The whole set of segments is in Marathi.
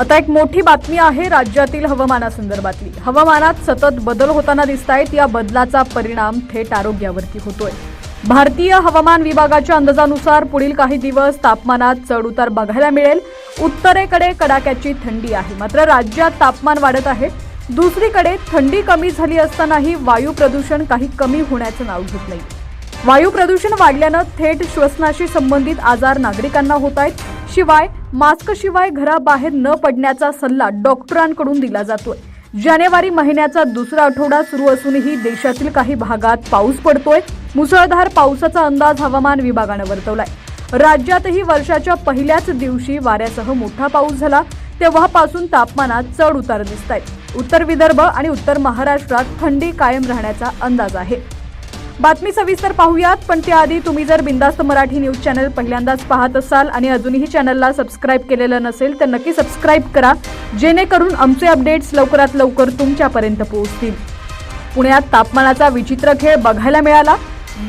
आता एक मोठी बातमी आहे राज्यातील हवामानासंदर्भातली. हवामानात सतत बदल होताना दिसत आहेत या बदलाचा परिणाम थेट आरोग्यावरती होतोय. भारतीय हवामान विभागाच्या अंदाजानुसार पुढील काही दिवस तापमानात चढउतार बघायला मिळेल. उत्तरेकडे कडाक्याची थंडी आहे. मात्र राज्यात तापमान वाढत आहे. दुसरीकडे थंडी कमी झाली असतानाही वायू प्रदूषण काही कमी होण्याचं नाव घेत नाही. वायू प्रदूषण वाढल्यानं थेट श्वसनाशी संबंधित आजार नागरिकांना होत आहेत. शिवाय मास्कशिवाय घराबाहेर न पडण्याचा सल्ला डॉक्टरांकडून दिला जातोय. जानेवारी महिन्याचा दुसरा आठवडा सुरू असूनही देशातील काही भागात पाऊस पडतोय. मुसळधार पावसाचा अंदाज हवामान विभागानं वर्तवलाय. राज्यातही वर्षाच्या पहिल्याच दिवशी वाऱ्यासह मोठा पाऊस झाला. तेव्हापासून तापमानात चढ उतार दिसत आहेत उत्तर विदर्भ आणि उत्तर महाराष्ट्रात थंडी कायम राहण्याचा अंदाज आहे. बातमी सविस्तर पाहूयात पण त्याआधी तुम्ही जर बिंदास्त मराठी न्यूज चॅनल पहिल्यांदाच पाहत असाल आणि अजूनही चॅनलला सबस्क्राईब केलेलं नसेल तर नक्की सबस्क्राईब करा जेणेकरून आमचे अपडेट्स लवकरात लवकर तुमच्यापर्यंत पोहोचतील. पुण्यात तापमानाचा विचित्र खेळ बघायला मिळाला.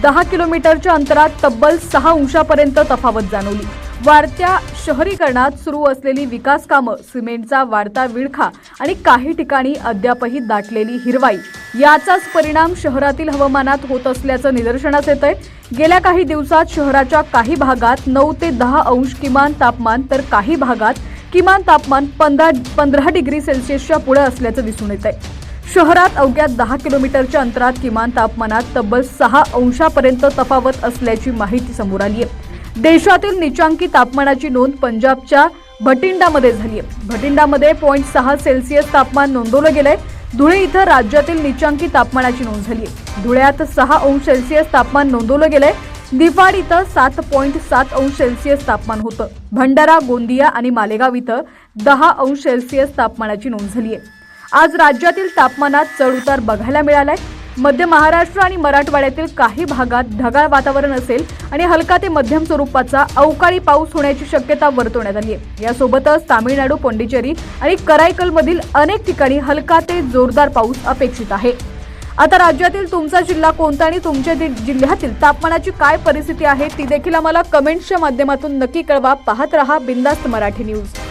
दहा किलोमीटरच्या अंतरात तब्बल सहा अंशापर्यंत तफावत जाणवली. वाढत्या शहरीकरणात सुरू असलेली विकास कामं सिमेंटचा वाढता विळखा आणि काही ठिकाणी अद्यापही दाटलेली हिरवाई. याचाच परिणाम शहरातील हवामानात होत असल्याचं निदर्शनास येत आहे गेल्या काही दिवसात शहराच्या काही भागात नऊ ते दहा अंश किमान तापमान तर काही भागात किमान तापमान पंधरा पंधरा डिग्री सेल्सिअसच्या पुढे असल्याचं दिसून येत आहे शहरात अवघ्या दहा किलोमीटरच्या अंतरात किमान तापमानात तब्बल सहा अंशापर्यंत तफावत असल्याची माहिती समोर आली आहे. देशातील निचांकी तापमानाची नोंद पंजाबच्या भटिंडामध्ये झाली आहे. भटिंडामध्ये पॉईंट सहा सेल्सिअस तापमान नोंदवलं गेलंय. धुळे इथं राज्यातील निचांकी तापमानाची नोंद झाली आहे. धुळ्यात सहा अंश सेल्सिअस तापमान नोंदवलं गेलंय. दिफाड इथं सात पॉईंट सात अंश सेल्सिअस तापमान होतं. भंडारा गोंदिया आणि मालेगाव इथं दहा अंश सेल्सिअस तापमानाची नोंद झाली आहे. आज राज्यातील तापमानात चढ उतार बघायला मिळालाय. मध्य महाराष्ट्र आणि मराठवाड्यातील काही भागात ढगाळ वातावरण असेल आणि हलका ते मध्यम स्वरूपाचा अवकाळी पाऊस होण्याची शक्यता वर्तवण्यात आली आहे. यासोबतच तामिळनाडू पोंडिचेरी आणि कराईकलमधील अनेक ठिकाणी हलका ते जोरदार पाऊस अपेक्षित आहे. आता राज्यातील तुमचा जिल्हा कोणता आणि तुमच्या जिल्ह्यातील तापमानाची काय परिस्थिती आहे ती देखील आम्हाला कमेंट्सच्या माध्यमातून नक्की कळवा. पाहत रहा बिंदास्त मराठी न्यूज.